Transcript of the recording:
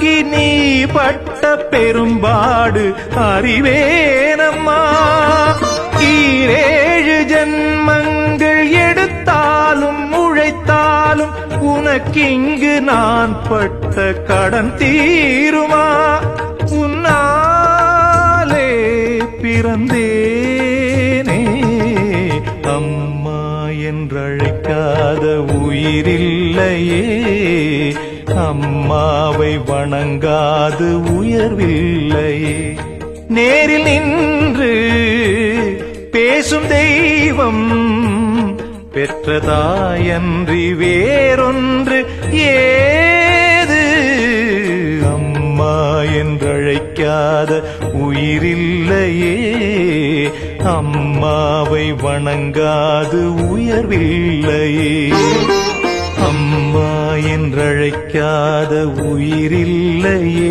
தாங்கி நீ பட்ட பெரும்பாடு அறிவேனம்மா. ஈரேழு ஜன்மங்கள் எடுத்தாலும் உழைத்தாலும் உனக்கிங்கு நான் பட்ட கடன் தீருமா? உன்னாலே பிறந்தேனே. அம்மா என்றழைக்காத உயிரில்லையே. அம்மாவை வணங்காது உயர்வில்லையே நேரில் நின்று பேசும் தெய்வம் பெற்றதாயன்றி வேறொன்று ஏது? அம்மா என்றழைக்காத உயிரில்லையே. அம்மாவை வணங்காது உயர்வில்லையே. பிழைக்காத உயிரில்லையே.